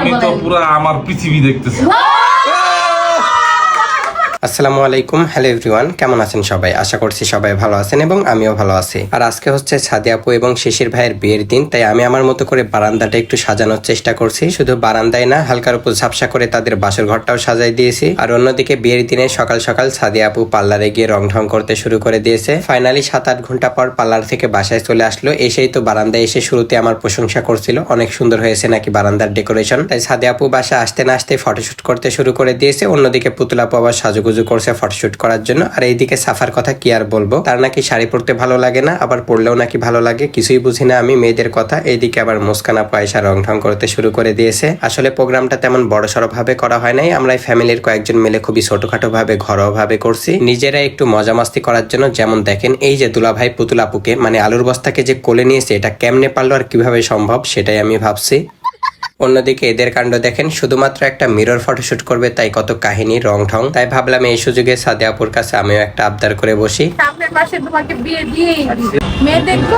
আমি তো পুরো আমার পৃথিবী দেখতেছি। আসসালামু আলাইকুম, হ্যালো এভরিওয়ান, কেমন আছেন সবাই? আশা করছি সবাই ভালো আছেন এবং আমিও ভালো আছি। আর আজকে হচ্ছে সাদি আপু এবং শিশির ভাইয়ের বিয়ের দিন, তাই আমি আমার মতো করে বারান্দাটা একটু সাজানোর চেষ্টা করছি। শুধু বারান্দায় না, হালকার উপর ঝাপসা করে তাদের বাসর ঘরটাও সাজাই দিয়েছি। আর অন্যদিকে বিয়ের দিনে সকাল সকাল সাদি আপু পার্লারে গিয়ে রং ঢং করতে শুরু করে দিয়েছে। ফাইনালি সাত আট ঘণ্টা পর পার্লার থেকে বাসায় চলে আসলো। এসেই তো বারান্দায় এসে শুরুতে আমার প্রশংসা করছিল। অনেক সুন্দর হয়েছে নাকি বারান্দার ডেকোরেশন। তাই সাদি আপু বাসা আসতে না আসতে ফটোশুট করতে শুরু করে দিয়েছে। অন্যদিকে পুতুল আবার সাজুগুজু করছে ফটোশুট করার জন্য। আর এইদিকে সাফার কথা কি আর বলব? তার নাকি শাড়ি পরতে ভালো লাগে না, আবার পরলেও নাকি ভালো লাগে, কিছুই বুঝি না আমি মেয়েদের কথা। এইদিকে আবার মুস্কান আপু আয়সা রং ঢং করতে শুরু করে দিয়েছে। আসলে প্রোগ্রামটা তেমন বড় সড়ো ভাবে করা হয় নাই। আমরা ফ্যামিলির কয়েকজন মিলে খুবই ছোটখাটো ভাবে ঘরোয়া ভাবে করছি। নিজেরা একটু মজা মাস্তি করার জন্য যেমন দেখেন, এই যে দুলাভাই পুতুল আপুকে মানে আলুর বস্তাকে যে কোলে নিয়েছে, এটা কেমনে পারল আর কীভাবে সম্ভব, সেটাই আমি ভাবছি। অন্যদিকে এদের কাণ্ড দেখেন, শুধুমাত্র একটা মিরর ফটোশুট করবে তাই কত কাহিনী রং ঠং তাই ভাবলাম এই সুযোগে সাদে আপুর কাছে আমিও একটা আবদার করে বসি। সামনের মাসে তোমাকে বিয়ে দিয়ে। মেয়ে দেখব?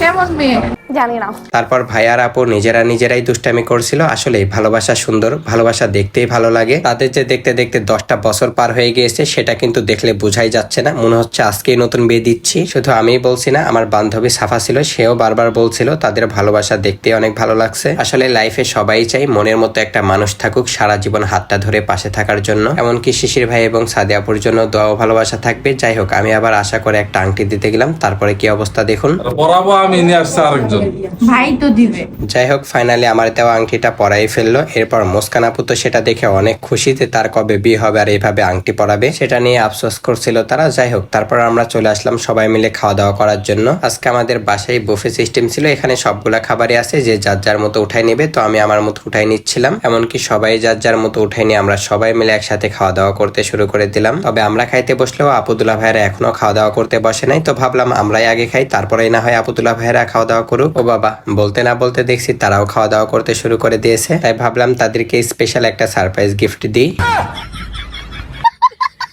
কেমন মেয়ে? জানি না। তারপর ভাই আর আপু নিজেরা নিজেরাই দুষ্টামি করছিল। আসলে ভালোবাসা সুন্দর ভালোবাসা দেখতেই ভালো লাগে। তাদের যে দেখতে দেখতে দশটা বছর পার হয়ে গিয়েছে সেটা কিন্তু দেখলে বোঝাই যাচ্ছে না। মনে হচ্ছে আজকেই নতুন বিয়ে দিচ্ছি। শুধু আমিই বলছি না আমার বান্ধবী সাফা ছিল সেও বারবার বলছিল তাদের ভালোবাসা দেখতে অনেক ভালো লাগছে। আসলে লাইফে সবাই চাই মনের মতো একটা মানুষ থাকুক সারা জীবন হাতটা ধরে পাশে থাকার জন্য। এমনকি শিশির ভাই এবং সাদিয়াপুর জন্য দোয়া ভালোবাসা থাকবে। যাই হোক আমি আবার আশা করে একটা আংটি দিতে গেলাম। তারপরে কি অবস্থা দেখুন। পড়াবো আমি নিয়ে আসছি আরেকজন। ভাই তো দিবে। যাই হোক ফাইনালি আমার দেওয়া আংটিটা পরাই ফেলল। এরপর মুস্কান আপু তো সেটা দেখে অনেক খুশি যে তার কবে বিয়ে হবে আর এইভাবে আংটি পরাবে, সেটা নিয়ে আফসোস করছিল তারা। যাই হোক, তারপর আমরা চলে আসলাম সবাই মিলে খাওয়া দাওয়া করার জন্য। আজকে আমাদের বাসায় বুফে সিস্টেম ছিল, এখানে সবগুলা খাবারই আছে, যে যার যার মতো উঠাই নেবে, তো আমি আমার মতো উঠাই নিচ্ছিলাম। এমনকি সবাই যার যার মতো উঠাই নিয়ে আমরা সবাই মিলে একসাথে খাওয়া দাওয়া করতে শুরু করে দিলাম। তবে আমরা খাইতে বসলেও আপুদুল্লাহ ভাইয়েরা এখনও খাওয়া দাওয়া করতে বসে নাই, তো ভাবলাম আমরাই আগে খাই, তারপরেই না হয় আপুদুল্লাহ ভাইয়েরা খাওয়া দাওয়া করুক। ও বাবা বলতে না বলতে দেখছি তারাও খাওয়া দাওয়া করতে শুরু করে দিয়েছে। তাই ভাবলাম তাদেরকে স্পেশাল একটা সারপ্রাইজ গিফট দিই।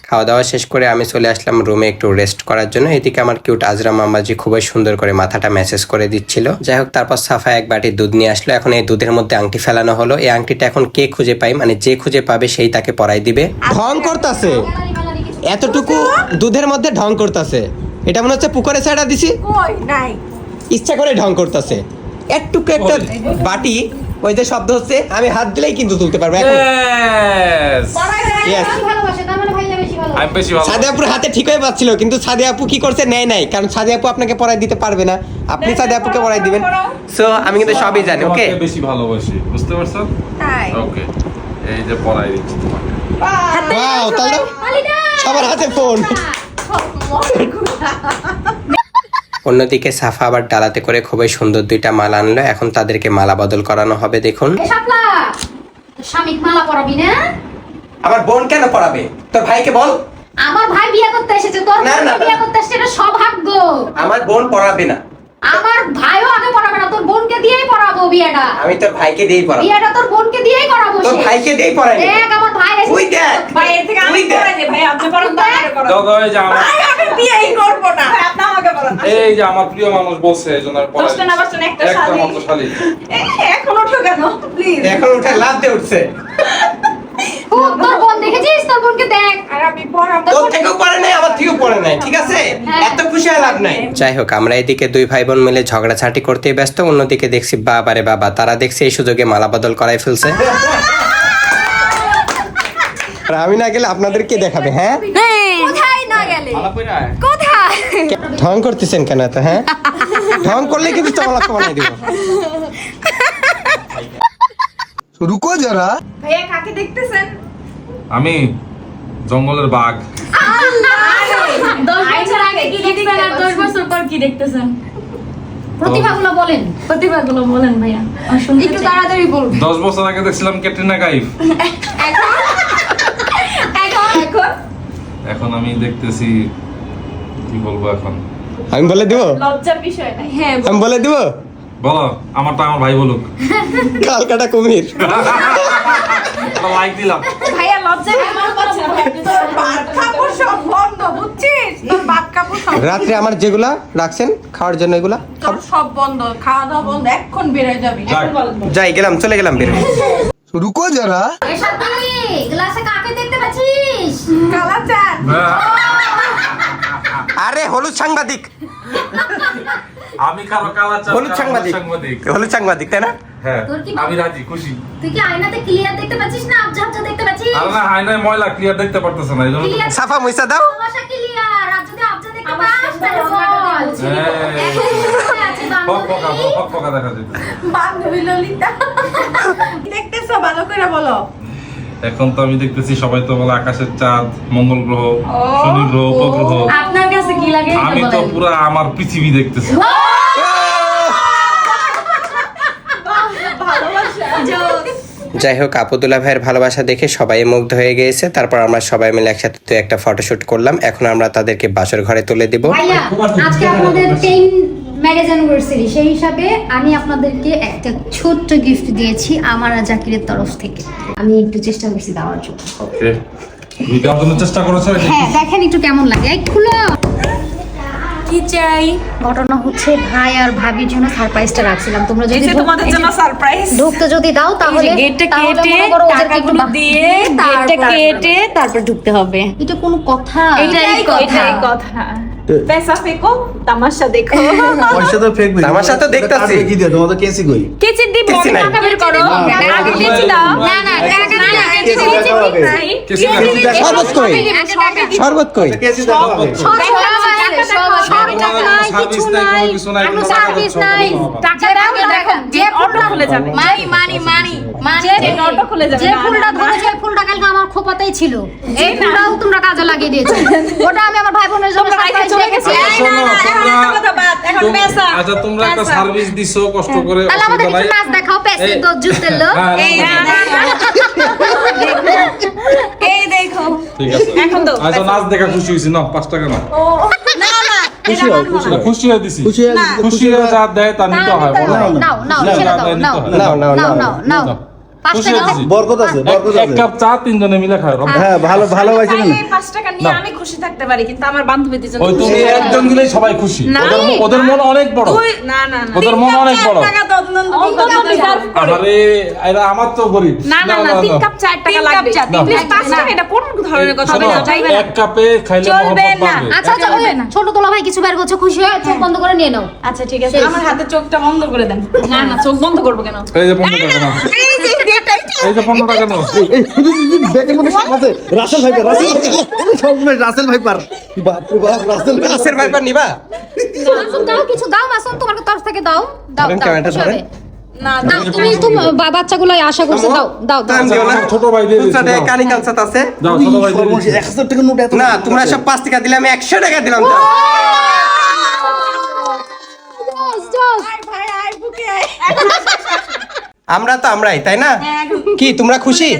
খাওয়া দাওয়া শেষ করে আমি চলে আসলাম রুমে একটু রেস্ট করার জন্য। এদিকে আমার কিউট আজরা মামাজি খুবই সুন্দর করে মাথাটা মেসেজ করে দিচ্ছিল। যাই হোক তারপর সাফা এক বাটি দুধ নিয়ে আসলো। এখন এই দুধের মধ্যে আংটি ফেলানো হলো। এই আংটিটা এখন কে খুঁজে পাই মানে যে খুঁজে পাবে সেই তাকে পরাই দিবে। ঢং করতেছে। এতটুকু দুধের মধ্যে ঢং করতেছে। এটা মনে হচ্ছে পুকুরে ছাড়া দিছি। কই? নাই। ইচ্ছা করে ঢং করতেছে। একটুকু একটা বাটি ওই যে শব্দ হচ্ছে আমি হাত দিলেই কিন্তু তুলতে পারব এখন। Yes! Yes. আমি বেশি ভালো সাদে আপুর হাতে ঠিক হয়ে পাচ্ছিল কিন্তু সাদে আপু কি করছে নেয় নাই কারণ সাদে আপু আপনাকে পড়াই দিতে পারবে না। আপনি সাদে আপুকে পড়াই দিবেন। সো আমি কিন্তু সবই জানি ওকে বেশি ভালোবাসি বুঝতে পারছ? তাই। ওকে এই যে পড়াই দিচ্ছি তোমাকে। ওয়াও তাহলে সবার হাতে ফোন অন্যদিকে সাফা আবার ডালাতে করে খুবই সুন্দর দুইটা মালা আনলো। এখন তাদেরকে মালা বদল করানো হবে দেখুন। স্বামীক মালা পরাবি না? আমার বোন কেন পড়াবে তোর ভাইকে বল। আমার ভাই বিয়ে করতে এসেছে তোর না, না, বিয়ে করতে এসেছে এটা সৌভাগ্য। আমার বোন পড়াবে না। আমার ভাইও আগে তোর বোনকে দিয়েই পড়াবো বিয়েটা। আমি তোর ভাইকে দিয়েই পড়াবো। বিয়েটা তোর বোনকে দিয়েই করাবো তোর ভাইকে দিয়েই পড়াই দেখ আমার ভাই এসেছে। ওই দেখ। ভাই এর থেকে আমি। করাই দিই ভাই আপনি বলেন তো আমাকে করান দাও দাও এই আমার ভাই আমি বিয়েই করব না। ভাই আপনি আমাকে বলেন এই যে আমার প্রিয় মানুষ বলছে এই জন্য পড়াই দশটা না বাসটা একটা একটা শালি। মাত্র শালি। এখন উঠো কেন প্লিজ এখন উঠে লাভ দিয়ে উঠছে। ও, তোর যে তপনকে দেখ। আর আমি পড়াবো তোর থেকেও পড়ে নাই আমার থেকেও পড়ে নাই ঠিক আছে? হ্যাঁ। এত খুশি হয় লাভ নাই। যাই হোক আমরা এদিকে দুই ভাই বোন মিলে ঝগড়াঝাটি করতে ব্যস্ত অন্যদিকে দেখছি বাবারে বাবা তারা দেখছি এই সুযোগে মালা বদল করাই ফেলছে। আর আমি না গেলে আপনাদের কে দেখাবে হ্যাঁ? হ্যাঁ। কোথায় ঢং করতেছেন কেন তো হ্যাঁ? ঢং করলে কিন্তু চমলা বানাই দিব। রুকো যারা ভাইয়া কাকে দেখতেছেন? আমি জঙ্গলের বাঘ। দশ বছর আগে কি দেখবেন আর দশ বছর পর কি দেখতেছেন? প্রতিভাগুলো বলেন। প্রতিভাগুলো বলেন ভাইয়া। আর শুনতে একটু চাই। তাড়াতাড়ি বলবেন দশ বছর আগে দেখছিলাম ক্যাটরিনা কাইফ। এখন? এখন? এখন এখন আমি দেখতেছি কি বলব এখন? আমি বলে দিব? লজ্জার বিষয়। হ্যাঁ আমি বলে দিব? বলো আমার তো আমার ভাই বলুক। কালকাটা কুমির। লাইক দিলাম। ভাইয়া লজ্জা রাত্রে আমার যেগুলা রাখছেন খাওয়ার জন্য এগুলা? সব বন্ধ খাওয়া দাওয়া বন্ধ এখন বেরোয় যাবি। যাই গেলাম চলে গেলাম বেরোয় রুকো যারা। এসব তুমি গ্লাসে কাকে দেখতে পাচ্ছিস? কালাচার হ্যাঁ। আরে হলুদ সাংবাদিক। আমি কারও কালা চাল হলুদ সাংবাদিক। হলুদ সাংবাদিক তাই না? হ্যাঁ আমি রাজি খুশি। তুই কি আয়নাতে ক্লিয়ার দেখতে পাচ্ছিস না আবজা আবজা দেখতে পাচ্ছিস? আর না হাইনায় ময়লা ক্লিয়ার দেখতে পারতেছে না সাফা মুইসা দাও। ভাষা ক্লিয়ার আর যদি আবজা দেখতে পাস তাহলে বলো। এখন তো আমি দেখতেছি সবাই তো বলে আকাশের চাঁদ মঙ্গল গ্রহ শনি গ্রহ উপগ্রহ। আপনার কাছে কি লাগে? আমি তো পুরো আমার পৃথিবী দেখতেছি। যাই হোক আপুদুল্লাহ ভাইয়ের ভালোবাসা দেখে সবাই মুগ্ধ হয়ে গিয়েছে। তারপর আমরা সবাই মিলে একসাথে তো একটা ফটোশুট করলাম। এখন আমরা তাদেরকে বাসর ঘরে তুলে দিব। আজকে আপনাদের টেন ম্যারেজ অ্যানিভার্সারি সেই হিসাবে আমি আপনাদেরকে একটা ছোট্ট গিফট দিয়েছি আমার আর জাকিরের তরফ থেকে। আমি একটু চেষ্টা করছি দেওয়ার জন্য। ওকে তুমি দেওয়ার জন্য চেষ্টা করেছ? হ্যাঁ দেখেন একটু কেমন লাগে। এই খুলো! কি চাই ঘটনা হচ্ছে ভাই আর ভাবির জন্য সারপ্রাইজটা রাখছিলাম তোমরা এই যদি যে তোমাদের জন্য সারপ্রাইজ ঢুকতে যদি দাও তাহলে গেটটা তাহলে কেটে মনে করো ওদেরকে একটু টাকাগুলো বাহ- দিয়ে গেটটা তারপর- কেটে তারপর ঢুকতে হবে এটা কোনো কথা এটাই কথা এটাই কথা पैसा फेंको तमाशा देखो পয়সা তো ফেকবে আমার সাথে দেখতাছি। কি দিয়ে তোমাদের কেসি কই কেচি দিব কেচি নাই। টাকা বের করো আগে কেচি দাও না না টাকা না না না, কেচি কেচি কেচি দেখাও আগে। নাই কেচি দেখাও। শরবত মানি মানি মানি মানি আমার খোপাতেই ছিল। এই ফুলটাও তোমরা কাজে লাগিয়ে দিয়েছ। ওটা আমি আমার ভাই বোনের জন্য চলে। গেছো। এখন আচ্ছা তোমরা একটা সার্ভিস দিছো কষ্ট করে তাহলে আমাদের অসুবিধা নাচ দেখাও পেছে তো জুতের লোক এই না, না, না, না। এই দেখো। ঠিক আছে। এখন দাও, আচ্ছা নাচ দেখা খুশি হয়েছি না পাঁচ টাকা না খুশি হও খুশি না, হও খুশি হয়ে দিছি খুশি হয়ে হয়ে যা দেয় তা নিতে হয় বলো নাও, নাও নাও না, না, হয়। নাও নাও নাও নাও হয়ে দিছি বরকত আছে এক কাপ চা তিনজনে মিলে খায় হ্যাঁ ভালো ভালোবাসি না চাইলে টাকা নিয়ে আমি খুশি থাকতে পারি কিন্তু আমার বান্ধবী দুজন ওই তুমি একজন দিলেই সবাই খুশি। ওদের মন অনেক বড়। না না না। ওদের মন অনেক বড়। টাকা তো অন্তত deserve করে। আরে এরা আমার তো গরিব। না না না তিন কাপ চার টাকা লাগবে। প্লিজ পাঁচ টাকা এটা কোন ধরনের কথা? শোনো, চাইবে এক কাপে খাইলে চলবে না। আচ্ছা আচ্ছা ওই ছোট তোলা ভাই কিছু বের করছে খুশি হয়ে চোখ বন্ধ করে নিয়ে নাও। আচ্ছা ঠিক আছে। আমার হাতে চোখটা বন্ধ করে দেন। না না চোখ বন্ধ করব কেন? এই যে পনেরো টাকা নাও। এই যে এটাই এই যে পনেরো টাকা নাও। ব্যাগের মধ্যে আছে। রাসেল ভাইপার রাসেল সব রাসেল ভাইপার বাপ রে বাপ রাসেল গাছের ভাইপার নিবা? দাও কিছু দাও মাসুম তোমার তরফ থেকে দাও। দাও দাও, ক্যামেরাটা খুশি হবে। ধরেন। না তুমি তুমি বাচ্চাগুলো আশা করছে দাও দাও দাও। দিও ছোট ভাই দিয়ে কানি কালসাত আছে? ছোট ভাই দিয়ে হাজার টাকা নোট এত না তোমরা সব পাঁচ টাকা দিলে আমি একশো টাকা দিলাম যাও। ভাই আয় বুকে আয়। আমরা তো আমরাই তাই না? কি তোমরা খুশি?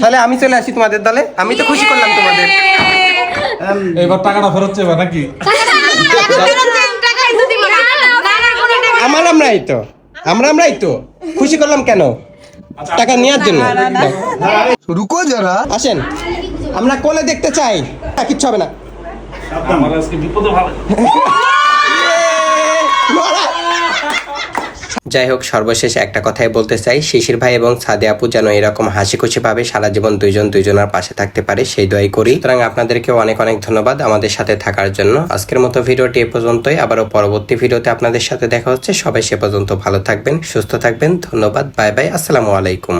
তাহলে আমি চলে আসি তোমাদের দলে। আমি তো খুশি করলাম তোমাদের। এবার টাকাটা ফেরত চাইবা নাকি? আমার আমরাই তো। আমরা আমরাই তো। খুশি করলাম কেন? আচ্ছা, টাকা আচ্ছা। নেওয়ার জন্য। রুকো যারা। আসেন। আমরা কোলে দেখতে চাই। কিচ্ছু হবে না। বিপদে ভালো যাই হোক, সর্বশেষ একটা কথাই বলতে চাই। শিশির ভাই এবং সাদে আপু যেন এরকম হাসি খুশি ভাবে সারা জীবন দুইজন দুইজনের পাশে থাকতে পারে, সেই দোয়াই করি। সুতরাং আপনাদেরকে অনেক অনেক ধন্যবাদ আমাদের সাথে থাকার জন্য। আজকের মতো ভিডিওটি এ পর্যন্তই। আবারও পরবর্তী ভিডিওতে আপনাদের সাথে দেখা হচ্ছে। সবাই সে পর্যন্ত ভালো থাকবেন, সুস্থ থাকবেন। ধন্যবাদ, বাই বাই, আসসালামু আলাইকুম।